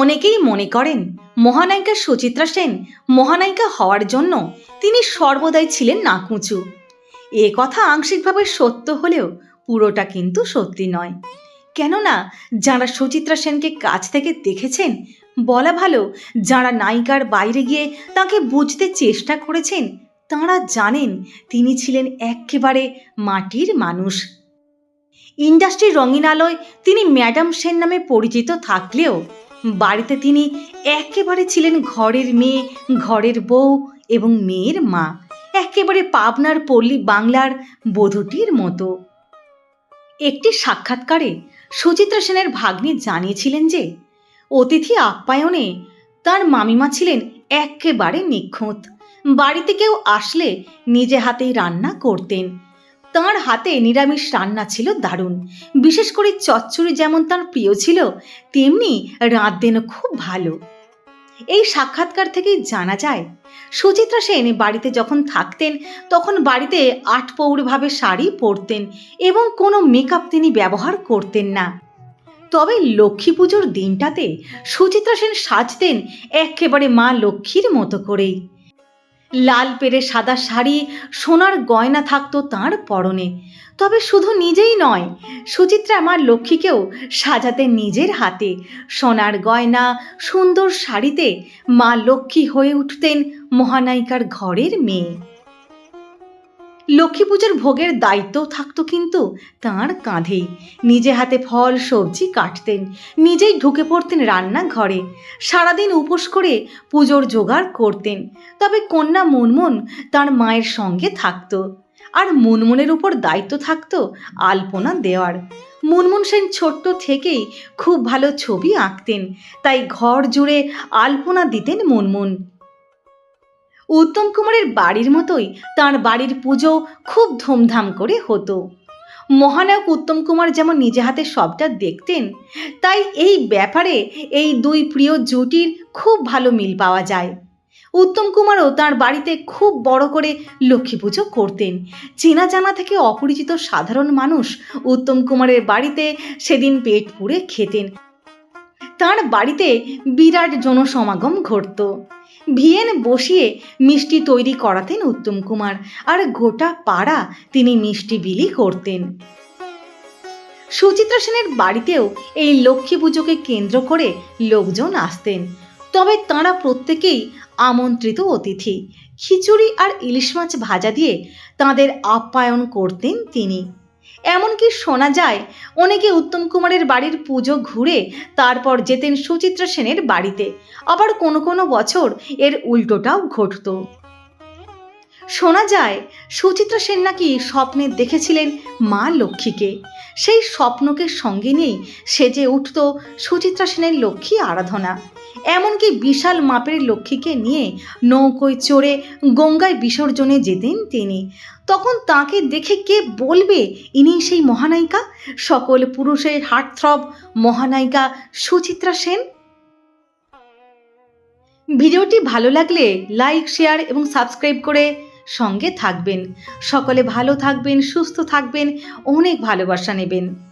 অনেকেই মনে করেন, মহানায়িকা সুচিত্রা সেন মহানায়িকা হওয়ার জন্য তিনি সর্বদাই ছিলেন নাকুঁচু। এ কথা আংশিকভাবে সত্য হলেও পুরোটা কিন্তু সত্যি নয়। কেননা, যাঁরা সুচিত্রা সেনকে কাছ থেকে দেখেছেন, বলা ভালো যাঁরা নায়িকার বাইরে গিয়ে তাকে বুঝতে চেষ্টা করেছেন, তাঁরা জানেন তিনি ছিলেন একেবারে মাটির মানুষ। ইন্ডাস্ট্রির রঙিন আলোয় তিনি ম্যাডাম সেন নামে পরিচিত থাকলেও বাড়িতে তিনি একেবারে ছিলেন ঘরের মেয়ে, ঘরের বউ এবং মেয়ের মা। একেবারে পাবনার পল্লী বাংলার বধূটির মতো। একটি সাক্ষাৎকারে সুচিত্রা সেনের ভাগ্নি জানিয়েছিলেন যে, অতিথি আপ্যায়নে তার মামিমা ছিলেন একেবারে নিখুঁত। বাড়িতে কেউ আসলে নিজে হাতেই রান্না করতেন। তাঁর হাতে নিরামিষ রান্না ছিল দারুণ। বিশেষ করে চচ্চড়ি যেমন তার প্রিয় ছিল, তেমনি রাঁধতেনও খুব ভালো। এই সাক্ষাৎকার থেকেই জানা যায়, সুচিত্রা সেন বাড়িতে যখন থাকতেন, তখন বাড়িতে আটপৌরভাবে শাড়ি পরতেন এবং কোনো মেকআপ তিনি ব্যবহার করতেন না। তবে লক্ষ্মী পুজোর দিনটাতে সুচিত্রা সেন সাজতেন একেবারে মা লক্ষ্মীর মতো করেই। লাল পেরে সাদা শাড়ি, সোনার গয়না থাকতো তাঁর পরনে। তবে শুধু নিজেই নয়, সুচিত্রা আমার লক্ষ্মীকেও সাজাতে নিজের হাতে। সোনার গয়না, সুন্দর শাড়িতে মা লক্ষ্মী হয়ে উঠতেন মহানায়িকার ঘরের মেয়ে। লক্ষ্মী পুজোর ভোগের দায়িত্ব থাকতো কিন্তু তাঁর কাঁধেই নিজে হাতে ফল, সবজি কাটতেন, নিজেই ঢুকে পড়তেন রান্নাঘরে, সারাদিন উপোস করে পুজোর জোগাড় করতেন। তবে কন্যা মুনমুন তার মায়ের সঙ্গে থাকতো আর মুনমুনের উপর দায়িত্ব থাকতো আলপনা দেওয়ার। মুনমুন সেন ছোট্ট থেকেই খুব ভালো ছবি আঁকতেন, তাই ঘর জুড়ে আলপনা দিতেন মুনমুন। উত্তম কুমারের বাড়ির মতোই তার বাড়ির পুজো খুব ধুমধাম করে হতো। মহানায়ক উত্তম কুমার যেমন নিজে হাতে সবটা দেখতেন, তাই এই ব্যাপারে এই দুই প্রিয় জুটির খুব ভালো মিল পাওয়া যায়। উত্তম কুমারও তার বাড়িতে খুব বড় করে লক্ষ্মী পুজো করতেন। চেনা জানা থেকে অপরিচিত সাধারণ মানুষ উত্তম কুমারের বাড়িতে সেদিন পেট পুড়ে খেতেন। তার বাড়িতে বিরাট জনসমাগম ঘটত। ভিয়েন বসিয়ে মিষ্টি তৈরি করাতেন উত্তম কুমার। আর গোটা পাড়া তিনি মিষ্টি বিলি করতেন। সুচিত্রা সেনের বাড়িতেও এই লক্ষ্মী পুজোকে কেন্দ্র করে লোকজন আসতেন। তবে তাঁরা প্রত্যেকেই আমন্ত্রিত অতিথি। খিচুড়ি আর ইলিশ মাছ ভাজা দিয়ে তাঁদের আপ্যায়ন করতেন তিনি। এমনকি শোনা যায়? অনেকে উত্তম কুমারের বাড়ির পুজো ঘুরে তারপর যেতেন সুচিত্রা সেনের বাড়িতে। আবার কোনো কোনো বছর এর উল্টোটাও ঘটত। শোনা যায়, সুচিত্রা সেন নাকি স্বপ্নে দেখেছিলেন মা লক্ষ্মীকে। সেই স্বপ্নকে সঙ্গে নিয়েই সেজে উঠত সুচিত্রা সেনের লক্ষ্মী আরাধনা। এমনকি বিশাল মাপের লক্ষ্মীকে নিয়ে নৌকোয় চড়ে গঙ্গায় বিসর্জনে যেতেন তিনি। তখন তাকে দেখে কে বলবে ইনি সেই মহানায়িকা? সকল পুরুষের হার্টথ্রব মহানায়িকা সুচিত্রা সেন। ভিডিওটি ভালো লাগলে লাইক, শেয়ার এবং সাবস্ক্রাইব করে সঙ্গে থাকবেন। সকলে ভালো থাকবেন সুস্থ থাকবেন অনেক ভালোবাসা নেবেন।